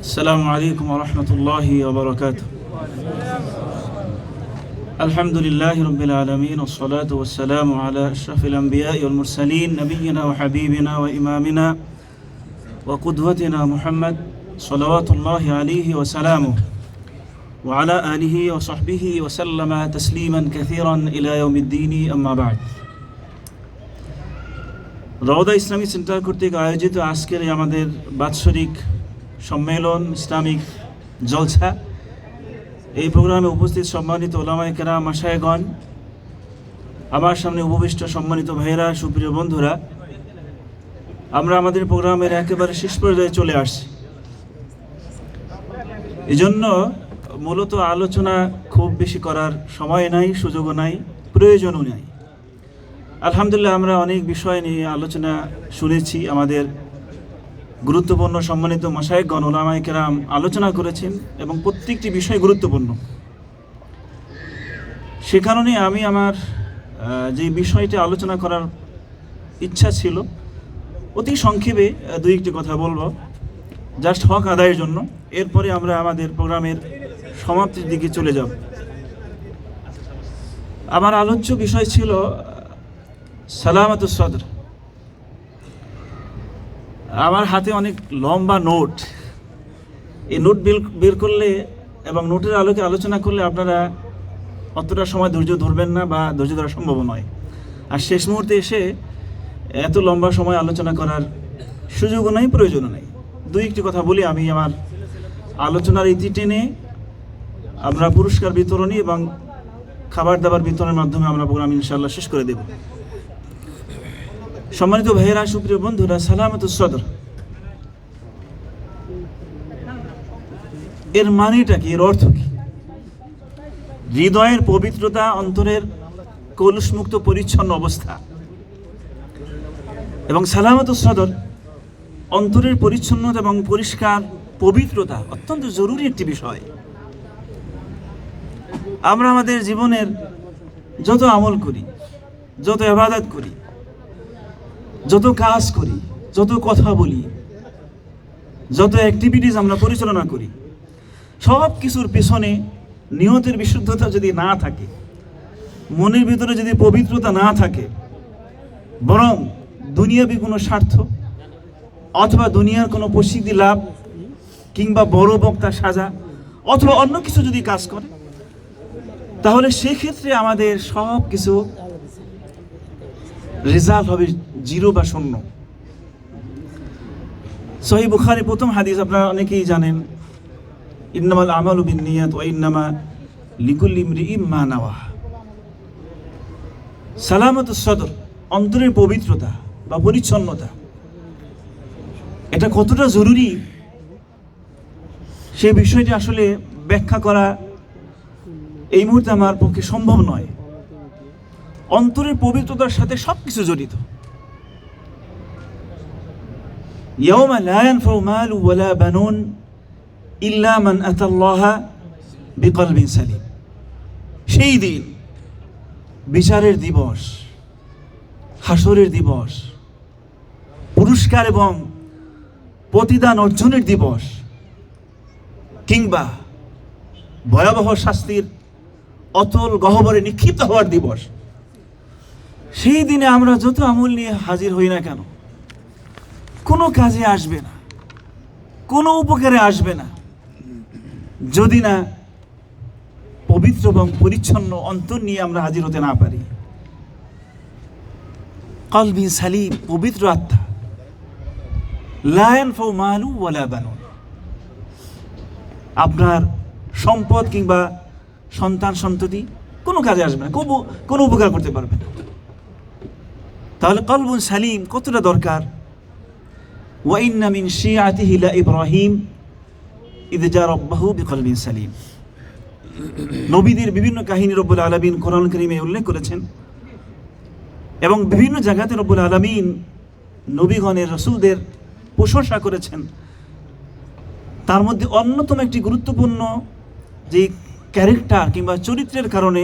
السلام عليكم ورحمة الله وبركاته الحمد لله رب العالمين والصلاة والسلام على أشرف الأنبياء والمرسلين نبينا وحبيبنا وإمامنا وقدوتنا محمد صلوات الله عليه وسلامه وعلى آله وصحبه وسلم تسليما كثيرا إلى يوم الدين أما بعد রওদা ইসলামী centre কর্তৃক আয়োজিত আজকের এই আমাদের বাৎসরিক সম্মেলন, ইসলামিক জলসা। এই প্রোগ্রামে উপস্থিত সম্মানিত ওলামায় কেরা মাসায়গণ আমার সামনে উপবিষ্ট সম্মানিত ভাইয়েরা, সুপ্রিয় বন্ধুরা, আমরা আমাদের প্রোগ্রামের একেবারে শেষ পর্যায়ে চলে আসছি। এজন্য মূলত আলোচনা খুব বেশি করার সময় নাই, সুযোগও নাই, প্রয়োজনও নাই। আলহামদুলিল্লাহ, আমরা অনেক বিষয় নিয়ে আলোচনা শুনেছি আমাদের গুরুত্বপূর্ণ সম্মানিত মশাইকগণ ওলামাই কেরাম আলোচনা করেছেন এবং প্রত্যেকটি বিষয় গুরুত্বপূর্ণ। সে কারণে আমি আমার যে বিষয়টি আলোচনা করার ইচ্ছা ছিল, অতি সংক্ষেপে দুই একটি কথা বলব। জাস্ট হক আদায়ের জন্য, এরপরে আমরা আমাদের প্রোগ্রামের সমাপ্তির দিকে চলে যাব। আমার আলোচ্য বিষয় ছিল সালামত সদর। আমার হাতে অনেক লম্বা নোট। এই নোট বের বের করলে এবং নোটের আলোকে আলোচনা করলে আপনারা অতটা সময় ধৈর্য ধরবেন না বা ধৈর্য ধরা সম্ভব নয়। আর শেষ মুহূর্তে এসে এত লম্বা সময় আলোচনা করার সুযোগও নাই, প্রয়োজনও নাই। দুই একটি কথা বলি, আমি আমার আলোচনার ইতি টেনে আমরা পুরস্কার বিতরণী এবং খাবার দাবার বিতরণের মাধ্যমে আমরা প্রোগ্রাম ইনশাল্লাহ শেষ করে দেব। সম্মানিত ভাইয়েরা, সুপ্রিয় বন্ধুরা, সালামত সদর। এর মানেটা কি? এর অর্থ কি? হৃদয়ের পবিত্রতা, অন্তরের কলুষমুক্ত, পরিচ্ছন্ন অবস্থা। এবং সালামত সদর, অন্তরের পরিচ্ছন্নতা এবং পরিষ্কার পবিত্রতা অত্যন্ত জরুরি একটি বিষয়। আমরা আমাদের জীবনের যত আমল করি, যত আবাদত করি যত কাজ করি, যত কথা বলি, যত অ্যাক্টিভিটিস আমরা পরিচালনা করি, সব কিছুর পেছনে নিয়তের বিশুদ্ধতা যদি না থাকে, মনের ভিতরে যদি পবিত্রতা না থাকে, বরং দুনিয়াবি কোনো স্বার্থ, অথবা দুনিয়ার কোনো প্রসিদ্ধি লাভ, কিংবা বড় বক্তা সাজা, অথবা অন্য কিছু যদি কাজ করে, তাহলে সেক্ষেত্রে আমাদের সব কিছু রেজাল্ট হবে জিরো বা শূন্য। সহি বুখারি প্রথম হাদিস আপনারা অনেকেই জানেন, ইন্নামাল আমাল বিন নিয়াত ওয়া ইন্নামা লিকুল ইমরিইম মা নাওয়া সালামত সদর, অন্তরের পবিত্রতা বা পরিচ্ছন্নতা, এটা কতটা জরুরি? সে বিষয়টি আসলে ব্যাখ্যা করা এই মুহূর্তে আমার পক্ষে সম্ভব নয়। অন্তরের পবিত্রতার সাথে সব কিছু জড়িত يوم لا ينفع مال ولا بنون إلا من أتى الله بقلب سليم সেই দিন বিচারের দিবস হাসরের দিবস পুরস্কার এবং প্রতিদান অর্জনের দিবস কিংবা ভয়াবহ শাস্তির অতল গহবরে নিক্ষিপ্ত হওয়ার দিবস সেই দিনে আমরা যত আমল নিয়ে হাজির হই না কেন, কোনো কাজে আসবে না, কোনো উপকারে আসবে না। যদি না পবিত্র এবং পরিচ্ছন্ন অন্তর নিয়ে আমরা হাজির হতে না পারি। কলবি সালিম, পবিত্র আত্মা। লায়ন ফো মালু ওয়ালা বানুন। আপনার সম্পদ কিংবা সন্তান সন্ততি কোনো কাজে আসবে না, কোনো কোনো উপকার করতে পারবে না। তাহলে কলবুন সালিম কতটা দরকার? ওয়াইন্না মিন শিয়াতিহি লা ইব্রাহিম ইদ যা রব্বাহু বিকলবিন সালিম। নবীদের বিভিন্ন কাহিনী রব্বুল আলামিন কোরআন কারীমে উল্লেখ করেছেন। এবং বিভিন্ন জায়গাতে রব্বুল আলামিন নবীগণের রসুলদের প্রশংসা করেছেন। তার মধ্যে অন্যতম একটি গুরুত্বপূর্ণ যে ক্যারেক্টার কিংবা চরিত্রের কারণে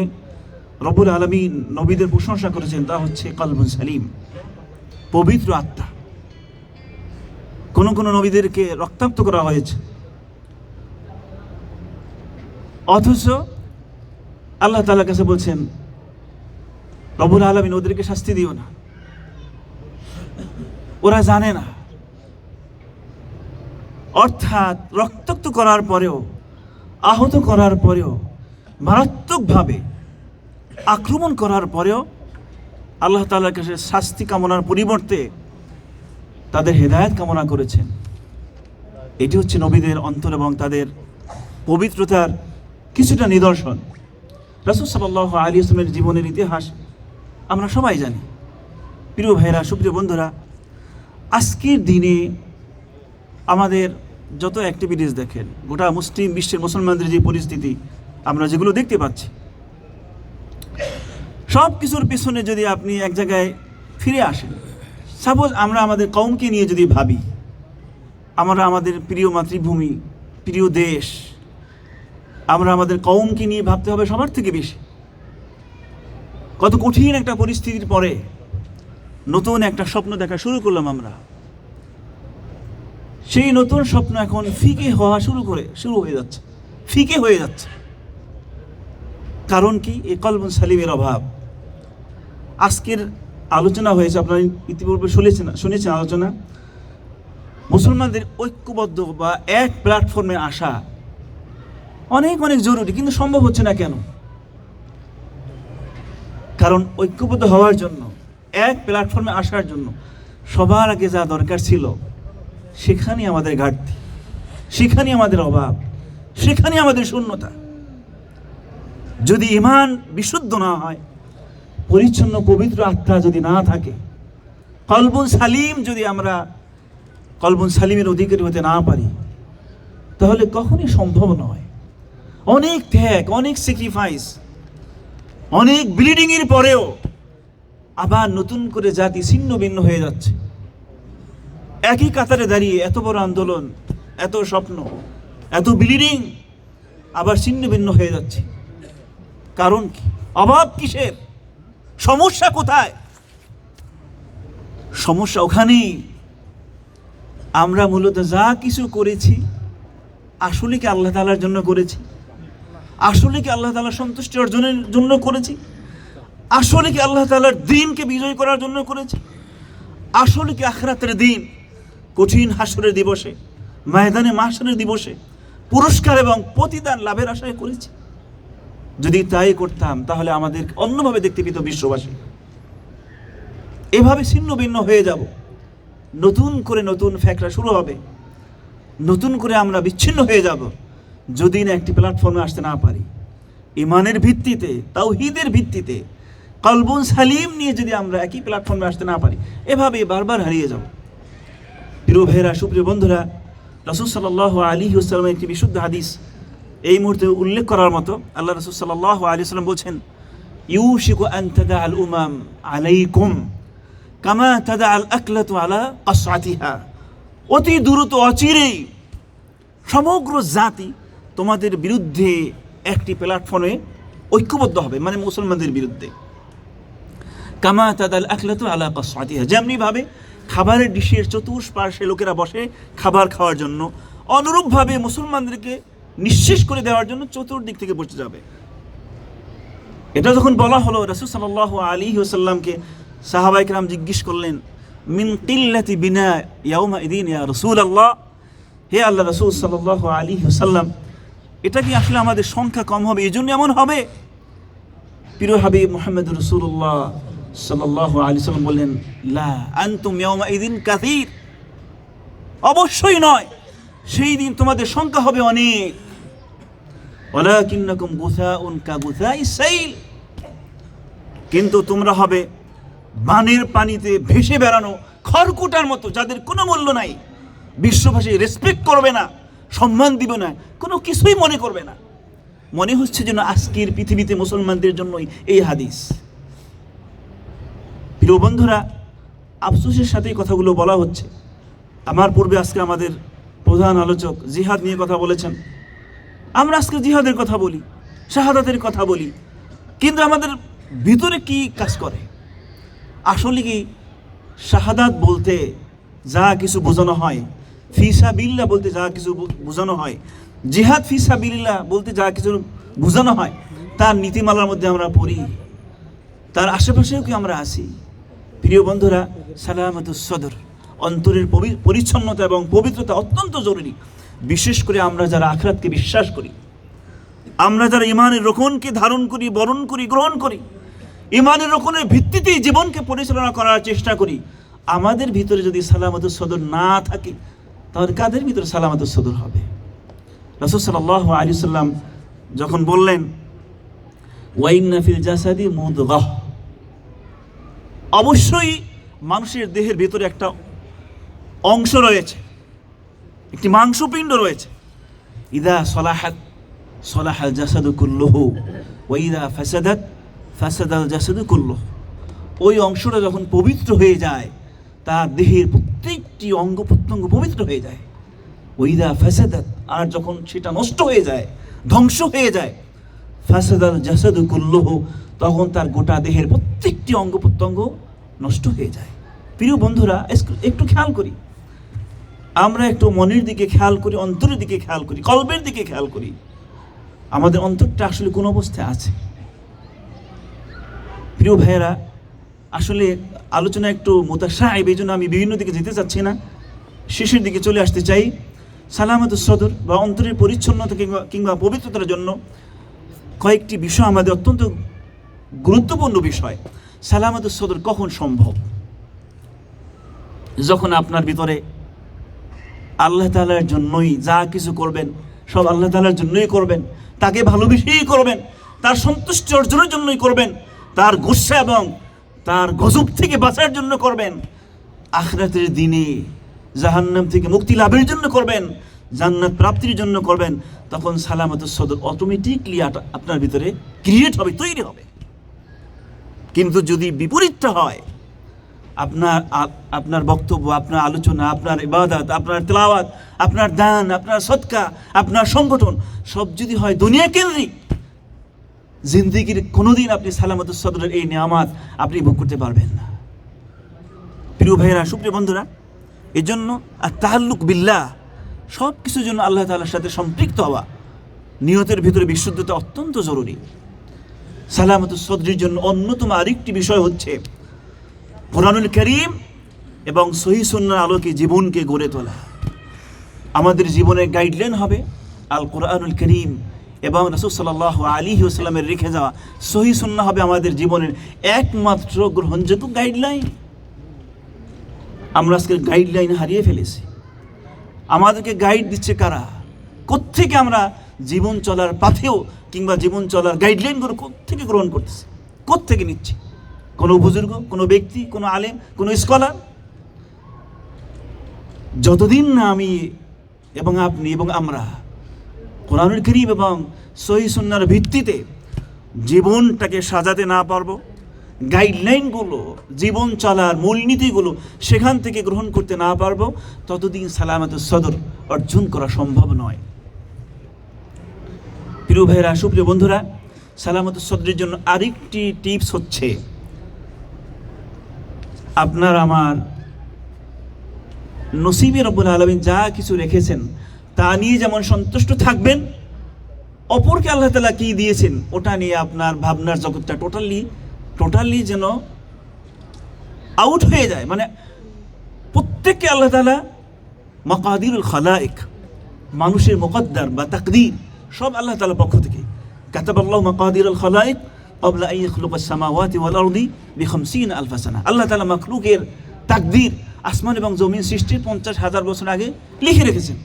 রব্বুল আলমিন নবীদের প্রশংসা করেছেন, তা হচ্ছে কলবুল সালিম, পবিত্র আত্মা। কোন কোন নবীদেরকে রক্তাক্ত করা হয়েছে। অথচ আল্লাহ তাআলার কাছে বলছেন রবুল আলমিন ওদেরকে শাস্তি দিও না। ওরা জানে না। অর্থাৎ রক্তাক্ত করার পরেও, আহত করার পরেও, মারাত্মকভাবে আক্রমণ করার পরেও আল্লাহ তাআলার কাছে শাস্তি কামনার পরিবর্তে তাদের হেদায়েত কামনা করেছেন। এটি হচ্ছে নবীদের অন্তর এবং তাদের পবিত্রতার কিছুটা নিদর্শন। রাসুল সাল্লাহ আলী ইসলামের জীবনের ইতিহাস আমরা সবাই জানি। প্রিয় ভাইরা সুপ্রিয় বন্ধুরা, আজকের দিনে আমাদের যত অ্যাক্টিভিটিস দেখেন, গোটা মুসলিম বিশ্বের মুসলমানদের যে পরিস্থিতি, আমরা যেগুলো দেখতে পাচ্ছি সব কিছুর পিছনে যদি আপনি এক জায়গায় ফিরে আসেন সাপোজ আমরা আমাদের কৌমকে নিয়ে যদি ভাবি, আমরা আমাদের প্রিয় মাতৃভূমি, প্রিয় দেশ, আমরা আমাদের কৌমকে নিয়ে ভাবতে হবে সবার থেকে বেশি। কত কঠিন একটা পরিস্থিতির পরে নতুন একটা স্বপ্ন দেখা শুরু করলাম আমরা। সেই নতুন স্বপ্ন এখন ফিকে হওয়া শুরু করে, শুরু হয়ে যাচ্ছে, ফিকে হয়ে যাচ্ছে। কারণ কি? এ কলবন সালিমের অভাব। আজকের আলোচনা হয়েছে, আপনারা ইতিপূর্বে শুনেছেন শুনেছেন আলোচনা। মুসলমানদের ঐক্যবদ্ধ বা এক প্ল্যাটফর্মে আসা অনেক অনেক জরুরি, কিন্তু সম্ভব হচ্ছে না কেন? কারণ ঐক্যবদ্ধ হওয়ার জন্য, এক প্ল্যাটফর্মে আসার জন্য সবার আগে যা দরকার ছিল সেখানে আমাদের ঘাটতি সেখানে আমাদের অভাব সেখানে আমাদের শূন্যতা। যদি ইমান বিশুদ্ধ না হয় পরিচ্ছন্ন পবিত্র আত্মা যদি না থাকে, কলবুন সালিম যদি আমরা কলবুন সালিমের অধিকারী হতে না পারি, তাহলে কখনই সম্ভব নয়। অনেক ত্যাগ, অনেক স্যাক্রিফাইস অনেক ব্লিডিংয়ের পরেও আবার নতুন করে জাতি ছিন্ন ভিন্ন হয়ে যাচ্ছে। একই কাতারে দাঁড়িয়ে এত বড় আন্দোলন, এত স্বপ্ন, এত ব্লিডিং আবার ছিন্ন ভিন্ন হয়ে যাচ্ছে। কারণ কি? অভাব কিসের? সমস্যা কোথায়? সমস্যা ওখানেই। আমরা মূলত যা কিছু করেছি, আসলে কি আল্লাহ তালার জন্য করেছি? আসলে কি আল্লাহ তালার সন্তুষ্টি অর্জনের জন্য করেছি? আসলে কি আল্লাহ তালার দিনকে বিজয় করার জন্য করেছি? আসলে কি আখরাতের দিন, কঠিন হাসরের দিবসে, ময়দানে মাসরের দিবসে পুরস্কার এবং প্রতিদান লাভের আশায় করেছি? যদি তাই করতাম, তাহলে আমাদের অন্যভাবে দেখতে পেত বিশ্ববাসী। এভাবে ছিন্ন ভিন্ন হয়ে যাব। নতুন করে নতুন ফ্যাকরা শুরু হবে। নতুন করে আমরা বিচ্ছিন্ন হয়ে যাব, যদি না একটি প্ল্যাটফর্মে আসতে না পারি। ইমানের ভিত্তিতে তাও হিদের ভিত্তিতে, কলবুন সালিম নিয়ে যদি আমরা একই প্ল্যাটফর্মে আসতে না পারি, এভাবে বারবার হারিয়ে যাব। প্রিয় ভাইরা সুপ্রিয় বন্ধুরা, রসুল সাল্লাহ আলী হুসালামের একটি বিশুদ্ধ হাদিস এই মুহূর্তে উল্লেখ করার মতো আল্লাহ রসুল সাল্লাহ আলী সাল্লাম বলছেন, ইউশিকু আন তাদা আল উমাম আলাইকুম কামা তাদা আল আকলাতু আলা কাসাতিহা অতি দ্রুত, অচিরেই সমগ্র জাতি তোমাদের বিরুদ্ধে একটি প্ল্যাটফর্মে ঐক্যবদ্ধ হবে মানে মুসলমানদের বিরুদ্ধে। কামা তাদাল আকলাতু আলা কাসাতিহা যেমনিভাবে খাবারের ডিশের চতুষ্পার্শ্বে লোকেরা বসে খাবার খাওয়ার জন্য অনুরূপভাবে মুসলমানদেরকে নিঃশেষ করে দেওয়ার জন্য চতুর্দিক থেকে বসে যাবে। এটা যখন বলা হলো, রাসুল সাল্লাহ আলী ওসাল্লামকে সাহাবাইকরাম জিজ্ঞেস করলেন, মিন কিল্লাতি বিনা ইয়াউমা ইদিন ইয়া রসুল আল্লাহ হে আল্লাহ রসুল সাল্লাহ আলী ওসাল্লাম এটা কি আসলে আমাদের সংখ্যা কম হবে? এই জন্য এমন হবে? প্রিয় হাবিব মোহাম্মদ রসুল্লাহ সাল্লাহ আলী সাল্লাম বললেন, লা আনতুম ইয়াউমা ইদিন কাসীর। অবশ্যই নয়। সেই দিন তোমাদের সংখ্যা হবে অনেক। ওয়ালাকিন্নাকুম গুসাউন কা গুসাই সাইল। কিন্তু তোমরা হবে বানের পানিতে ভেসে বেড়ানো খড়কুটার মতো, যাদের কোনো মূল্য নাই। বিশ্ববাসী রেসপেক্ট করবে না, সম্মান দিবে না, কোনো কিছুই মনে করবে না। মনে হচ্ছে যেন আজকের পৃথিবীতে মুসলমানদের জন্যই এই হাদিস। প্রিয় বন্ধুরা, আফসোসের সাথে কথাগুলো বলা হচ্ছে। আমার পূর্বে আজকে আমাদের প্রধান আলোচক জিহাদ নিয়ে কথা বলেছেন। আমরা আজকে জিহাদের কথা বলি, শাহাদাতের কথা বলি। কিন্তু আমাদের ভিতরে কি কাজ করে? আসলে কি শাহাদাত বলতে যা কিছু বোঝানো হয় ফিসা বিল্লা বলতে যা কিছু বোঝানো হয়, জিহাদ ফিসা বিল্লা বলতে যা কিছু বোঝানো হয়, তার নীতিমালার মধ্যে আমরা পড়ি। তার আশেপাশেও কি আমরা আসি প্রিয় বন্ধুরা, সালামতুস সদর, অন্তরের পরিচ্ছন্নতা এবং পবিত্রতা অত্যন্ত জরুরি। বিশেষ করে আমরা যারা আখরাতকে বিশ্বাস করি, আমরা যারা ইমানের রোকনকে ধারণ করি, বরণ করি, গ্রহণ করি, ইমানের রোকনের ভিত্তিতেই জীবনকে পরিচালনা করার চেষ্টা করি, আমাদের ভিতরে যদি সালামতুস সদর না থাকে, তাহলে কাদের ভিতরে সালামতুস সদর হবে? রসুল সাল্লাহ আলী সাল্লাম যখন বললেন ওয়াইন্না ফিল জাসাদি মুদগাহ, অবশ্যই মানুষের দেহের ভিতরে একটা অংশ রয়েছে। একটি মাংসপিণ্ড রয়েছে। ইদা সলাহাত, সলাহাল জাসাদু কুল্লুহু ওয়াইদা ফাসাদাত, ফাসাদাল জাসাদু কুল্লুহ। ওই অংশটা যখন পবিত্র হয়ে যায়, তার দেহের প্রত্যেকটি অঙ্গ প্রত্যঙ্গ পবিত্র হয়ে যায়। ওইদা ফাসাদাত, আর যখন সেটা নষ্ট হয়ে যায়, ধ্বংস হয়ে যায়, ফাসাদাল জাসাদু কুল্লুহু, তখন তার গোটা দেহের প্রত্যেকটি অঙ্গ প্রত্যঙ্গ নষ্ট হয়ে যায়। প্রিয় বন্ধুরা একটু খেয়াল করি। আমরা একটু মনের দিকে খেয়াল করি, অন্তরের দিকে খেয়াল করি কল্পের দিকে খেয়াল করি। আমাদের অন্তরটা আসলে কোন অবস্থায় আছে? প্রিয় ভাইয়েরা, আসলে আলোচনা একটু মোতাসাহেব এই জন্য আমি বিভিন্ন দিকে যেতে চাচ্ছি না। শেষের দিকে চলে আসতে চাই। সালামত সদর বা অন্তরের পরিচ্ছন্নতা কিংবা কিংবা পবিত্রতার জন্য কয়েকটি বিষয় আমাদের অত্যন্ত গুরুত্বপূর্ণ বিষয়। সালামত সদর কখন সম্ভব? যখন আপনার ভিতরে আল্লাহ তালার জন্যই যা কিছু করবেন, সব আল্লাহ তালার জন্যই করবেন, তাকে ভালোবেসেই করবেন, তার সন্তুষ্টি অর্জনের জন্যই করবেন, তার গুসা এবং তার গজব থেকে বাঁচার জন্য করবেন, আখরাতের দিনে জাহান্নাম থেকে মুক্তি লাভের জন্য করবেন, জান্নাত প্রাপ্তির জন্য করবেন, তখন সালামত সদর অটোমেটিকলি আপনার ভিতরে ক্রিয়েট হবে, তৈরি হবে। কিন্তু যদি বিপরীতটা হয় আপনার আপনার বক্তব্য, আপনার আলোচনা, আপনার ইবাদত, আপনার তেলাওয়াত, আপনার দান, আপনার সৎকা আপনার সংগঠন, সব যদি হয় দুনিয়া কেন্দ্রিক, জিন্দিগির কোনোদিন আপনি সালামত সদরের এই নিয়ামাত আপনি ভোগ করতে পারবেন না। প্রিয় ভাইয়েরা, সুপ্রিয় বন্ধুরা এই জন্য আর তাহাল্লুক বিল্লাহ, সব কিছুর জন্য আল্লাহ তাআলার সাথে সম্পৃক্ত হওয়া নিয়তের ভিতরে বিশুদ্ধতা অত্যন্ত জরুরি। সালামত সদরির জন্য অন্যতম আরেকটি বিষয় হচ্ছে কোরআনুল করিম এবং সহি সুন্নার আলোকে জীবনকে গড়ে তোলা। আমাদের জীবনের গাইডলাইন হবে আল কোরআনুল করিম এবং রসুল সাল্লাহ আলী ওসালামের রেখে যাওয়া সহি সুন্না হবে আমাদের জীবনের একমাত্র গ্রহণযোগ্য গাইডলাইন আমরা আজকে গাইডলাইন হারিয়ে ফেলেছি। আমাদেরকে গাইড দিচ্ছে কারা? কোত্থেকে আমরা জীবন চলার পাথেও কিংবা জীবন চলার গাইডলাইনগুলো কোত্থেকে গ্রহণ করতেছি? কোত্থেকে নিচ্ছি? কোনো বুজুর্গ, কোনো ব্যক্তি, কোনো আলেম, কোনো স্কলার। যতদিন না আমি এবং আপনি এবং আমরা কোরআনুল করিম এবং সহি সুন্নার ভিত্তিতে জীবনটাকে সাজাতে না পারব গাইডলাইনগুলো জীবন চলার মূলনীতিগুলো সেখান থেকে গ্রহণ করতে না পারব, ততদিন সালামত সদর অর্জন করা সম্ভব নয়। প্রিয় ভাইয়েরা, সুপ্রিয় বন্ধুরা, সালামত সদরের জন্য আরেকটি টিপস হচ্ছে আপনার আমার নসিবে রব্বুল আলমিন যা কিছু রেখেছেন, তা নিয়ে যেমন সন্তুষ্ট থাকবেন, অপরকে আল্লাহ তালা কি দিয়েছেন, ওটা নিয়ে আপনার ভাবনার জগৎটা টোটালি টোটালি যেন আউট হয়ে যায়। মানে প্রত্যেককে আল্লাহ তালা মকাদিরুল খালাইক, মানুষের মোকদ্দার বা তাকদির, সব আল্লাহ তালার পক্ষ থেকে। কাতাবাল্লাহ মকাদিরুল খালাইক কবলা ইখলুকাসমাওয়াতি ওয়াল আরদি বিখামসিন আলফা সানা আল্লাহ তাআলা মাখলুকের তাকদীর আসমান এবং জমিন সৃষ্টির পঞ্চাশ হাজার বছর আগে লিখে রেখেছেন।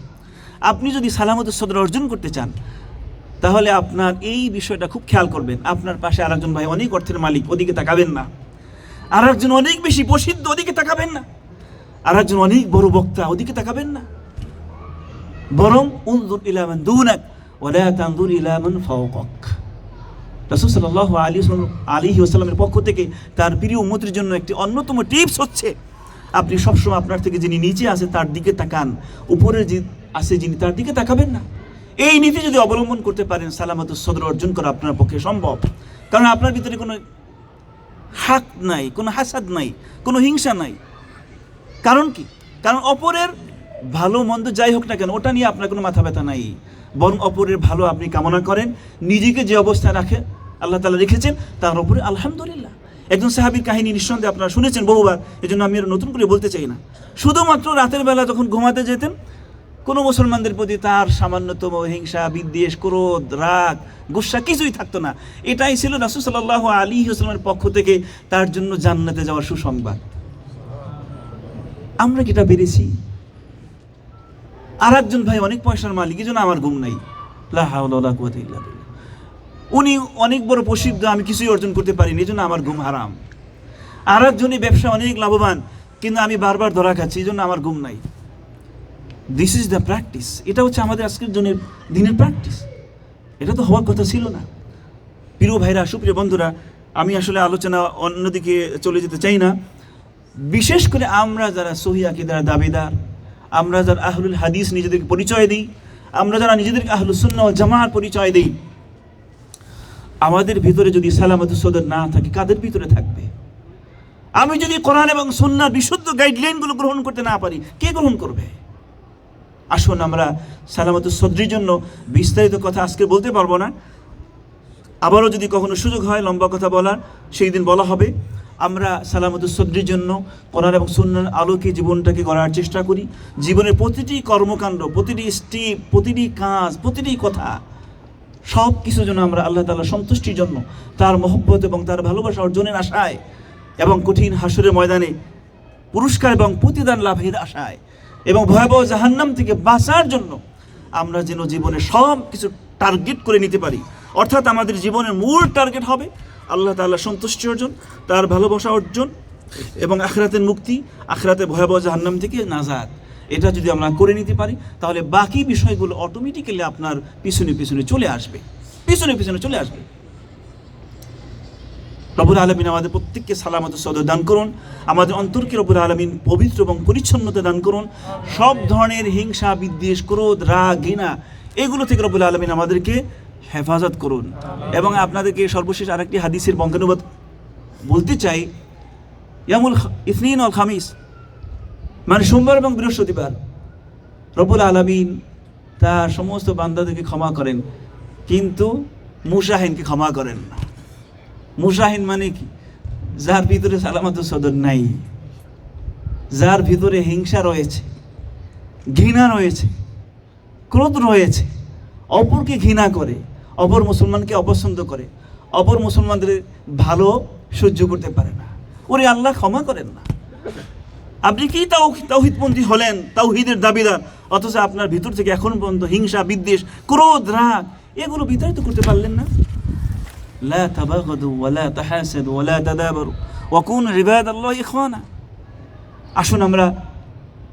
আপনি যদি সালামতের সদর অর্জন করতে চান, তাহলে আপনার এই বিষয়টা খুব খেয়াল করবেন। আপনার পাশে আরেকজন ভাই অনেক অর্থের মালিক, ওদিকে তাকাবেন না। আর একজন অনেক বেশি প্রসিদ্ধ, ওদিকে তাকাবেন না। আর একজন অনেক বড় বক্তা, ওদিকে তাকাবেন না। বরং উন্দুর ইলামান দুনাক ওলা তান্দুর ইলামান ফাওকক। রাসূল আলাইহি আলাইহি ওয়াসাল্লামের পক্ষ থেকে তার প্রিয় উম্মতের জন্য একটি অন্যতম টিপস হচ্ছে, আপনি সবসময় আপনার থেকে যিনি নিচে আছে তার দিকে তাকান, উপরে যে আছে যিনি তার দিকে তাকাবেন না। এই নীতি যদি অবলম্বন করতে পারেন সালামত সদর অর্জন করা আপনার পক্ষে সম্ভব। কারণ আপনার ভিতরে কোনো হাক নাই, কোনো হাসাদ নাই, কোনো হিংসা নাই। কারণ কি? কারণ অপরের ভালো মন্দ যাই হোক না কেন, ওটা নিয়ে আপনার কোনো মাথা ব্যথা নাই। বরং অপরের ভালো আপনি কামনা করেন, নিজেকে যে অবস্থায় রাখে আল্লাহ তালা রেখেছেন, তার উপরে আলহামদুলিল্লাহ। একজন সাহাবির কাহিনী নিঃসন্দেহে আপনারা শুনেছেন বহুবার এই জন্য আমি আর নতুন করে বলতে চাই না। শুধুমাত্র রাতের বেলা যখন ঘুমাতে যেতেন, কোনো মুসলমানদের প্রতি তার সামান্যতম হিংসা, বিদ্বেষ, ক্রোধ, রাগ, গুসা কিছুই থাকতো না। এটাই ছিল রাসুল সাল্লাহ আলী হোসলামের পক্ষ থেকে তার জন্য জান্নাতে যাওয়ার সুসংবাদ। আমরা কি এটা পেরেছি? আর একজন ভাই অনেক পয়সার মালিক, এই জন্য আমার ঘুম নাই। লা হাওলা ওয়ালা কুওয়াতা ইল্লা। উনি অনেক বড় প্রসিদ্ধ, আমি কিছুই অর্জন করতে পারিনি, এই জন্য আমার ঘুম হারাম। আর একজনই ব্যবসা অনেক লাভবান, কিন্তু আমি বারবার ধরা খাচ্ছি, এই জন্য আমার ঘুম নাই। দিস ইজ দ্য প্র্যাকটিস এটা হচ্ছে আমাদের আজকের জনের দিনের প্র্যাকটিস এটা তো হওয়ার কথা ছিল না। প্রিয় ভাইরা, সুপ্রিয় বন্ধুরা, আমি আসলে আলোচনা অন্যদিকে চলে যেতে চাই না। বিশেষ করে আমরা যারা সহি আকিদার দাবিদার, আমরা যারা আহলুল হাদিস নিজেদেরকে পরিচয় দিই, আমরা যারা নিজেদেরকে ওয়াল জামার পরিচয় দিই আমাদের ভিতরে যদি সালামত সদর না থাকে, কাদের ভিতরে থাকবে? আমি যদি কোরআন এবং সুন্নার বিশুদ্ধ গাইডলাইনগুলো গ্রহণ করতে না পারি, কে গ্রহণ করবে? আসুন আমরা সালামত সদ্রির জন্য বিস্তারিত কথা আজকে বলতে পারব না। আবারও যদি কখনো সুযোগ হয়, লম্বা কথা বলার, সেই দিন বলা হবে। আমরা সালামত সদ্রির জন্য কোরআন এবং সুন্নার আলোকে জীবনটাকে গড়ার চেষ্টা করি। জীবনের প্রতিটি কর্মকাণ্ড, প্রতিটি স্টেপ প্রতিটি কাজ, প্রতিটি কথা সব কিছু যেন আমরা আল্লাহ তালা সন্তুষ্টির জন্য, তার মহব্বত এবং তার ভালোবাসা অর্জনের আশায় এবং কঠিন হাসরের ময়দানে পুরস্কার এবং প্রতিদান লাভের আশায় এবং ভয়াবহ জাহান্নাম থেকে বাঁচার জন্য আমরা যেন জীবনে সব কিছু টার্গেট করে নিতে পারি। অর্থাৎ আমাদের জীবনের মূল টার্গেট হবে আল্লাহ তাআলা সন্তুষ্টি অর্জন, তার ভালোবাসা অর্জন এবং আখরাতের মুক্তি, আখরাতে ভয়াবহ জাহান্নাম থেকে নাজাদ। এটা যদি আমরা করে নিতে পারি, তাহলে বাকি বিষয়গুলো অটোমেটিক্যালি আপনার পিছনে পিছনে চলে আসবে। পিছনে পিছনে চলে আসবে। রবুল আলমিন আমাদের প্রত্যেককে সালামত সদর দান করুন। আমাদের অন্তরকে রবুল আলমিন পবিত্র এবং পরিচ্ছন্নতা দান করুন। সব ধরনের হিংসা, বিদ্বেষ, ক্রোধ, রাগ, ঘৃণা, এগুলো থেকে রবুল আলমিন আমাদেরকে হেফাজত করুন। এবং আপনাদেরকে সর্বশেষ আরেকটি হাদিসের বঙ্গানুবাদ বলতে চাই। ইয়ামুল ইসনিন অল খামিস। মানে সোমবার এবং বৃহস্পতিবার রবুল আলমিন তার সমস্ত বান্দাদেরকে ক্ষমা করেন, কিন্তু মুসাহিনকে ক্ষমা করেন না। মুসাহিন মানে কি? যার ভিতরে সালামত সদর নাই, যার ভিতরে হিংসা রয়েছে, ঘৃণা রয়েছে, ক্রোধ রয়েছে, অপরকে ঘৃণা করে, অপর মুসলমানকে অপছন্দ করে, অপর মুসলমানদের ভালো সহ্য করতে পারে না। ওরে আল্লাহ ক্ষমা করেন না। আপনি কি তাও তাওহিদপন্থী হলেন? তাওহিদের দাবিদার। অথচ আপনার ভিতর থেকে এখন পর্যন্ত হিংসা, বিদ্বেষ, ক্রোধ, রাগ, এগুলো বিতাড়িত করতে পারলেন না। লা তাবাগাদু ওয়ালা তাহাসাদু ওয়ালা তাদাবারু। ওয়া কুনু ইবাদাল্লাহি ইখওয়ানা। আসুন আমরা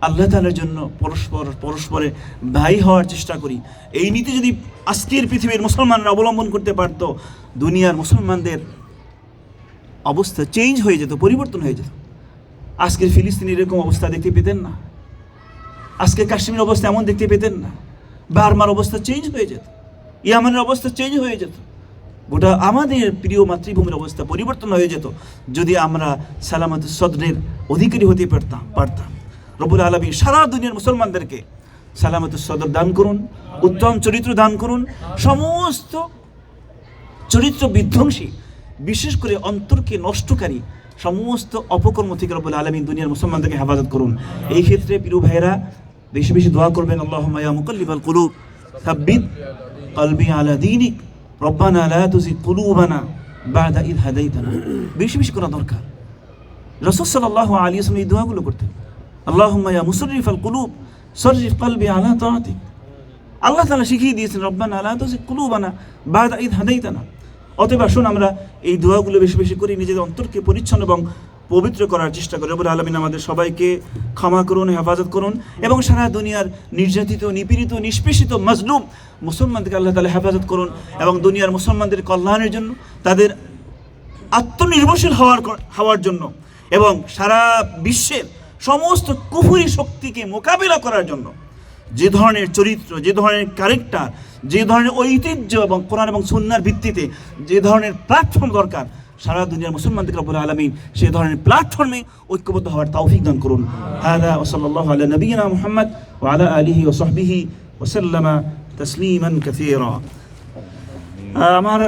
আল্লাহ তালার জন্য পরস্পর, পরস্পরে ভাই হওয়ার চেষ্টা করি। এই নীতি যদি আজকের পৃথিবীর মুসলমানরা অবলম্বন করতে পারত, দুনিয়ার মুসলমানদের অবস্থা চেঞ্জ হয়ে যেত, পরিবর্তন হয়ে যেত। আজকের ফিলিস্তিনি এরকম অবস্থা দেখতে পেতেন না। আজকে কাশ্মীর অবস্থা এমন দেখতে পেতেন না। বার্মার অবস্থা চেঞ্জ হয়ে যেত। ইয়ামানের অবস্থা চেঞ্জ হয়ে যেত। গোটা আমাদের প্রিয় মাতৃভূমির অবস্থা পরিবর্তন হয়ে যেত। যদি আমরা সালামত সদনের অধিকারী হতে পারতাম পারতাম। রবুল আলমী সারা দুনিয়ার মুসলমানদেরকে সালামত সদর দান করুন, উত্তম চরিত্র দান করুন। সমস্ত চরিত্র বিধ্বংসী। বিশেষ করে অন্তরকে নষ্টকারী সমস্ত অপকর্ম থেকে রব্বুল আলমিন দুনিয়ার মুসলমানদেরকে হেফাজত করুন। এই ক্ষেত্রে প্রিয় ভাইয়েরা, বেশি বেশি দোয়া করবেন আল্লাহ আলা দীনিক কুলুবানা করা দরকার। করতেন। আল্লাহ তাআলা শিখিয়ে দিয়েছেন, রব্বানা লা তুজিগ কুলুবানা হাদাইতানা। অতএব আসুন আমরা এই দোয়াগুলো বেশি বেশি করি নিজেদের অন্তরকে পরিচ্ছন্ন এবং পবিত্র করার চেষ্টা করি। রবুল আলমিন আমাদের সবাইকে ক্ষমা করুন, হেফাজত করুন এবং সারা দুনিয়ার নির্যাতিত, নিপীড়িত, নিষ্পেষিত, মজলুম মুসলমানদেরকে আল্লাহ তালা হেফাজত করুন এবং দুনিয়ার মুসলমানদের কল্যাণের জন্য, তাদের আত্মনির্ভরশীল হওয়ার হওয়ার জন্য এবং সারা বিশ্বের সমস্ত কুফুরি শক্তিকে মোকাবিলা করার জন্য যে ধরনের চরিত্র, যে ধরনের ক্যারেক্টার যে ধরনের ঐতিহ্য এবং কোরআন এবং সুন্নার ভিত্তিতে যে ধরনের প্ল্যাটফর্ম দরকার, সারা দুনিয়ার মুসলমানদের রব্বুল আলমিন সে ধরনের প্ল্যাটফর্মে ঐক্যবদ্ধ হওয়ার তৌফিক দান করুন। হাদা ওসল্লাহ আলা নবীনা মুহাম্মদ ওয়ালা আলিহি ওসহবিহি ওসাল্লামা তসলিমান কাসীরা। আমার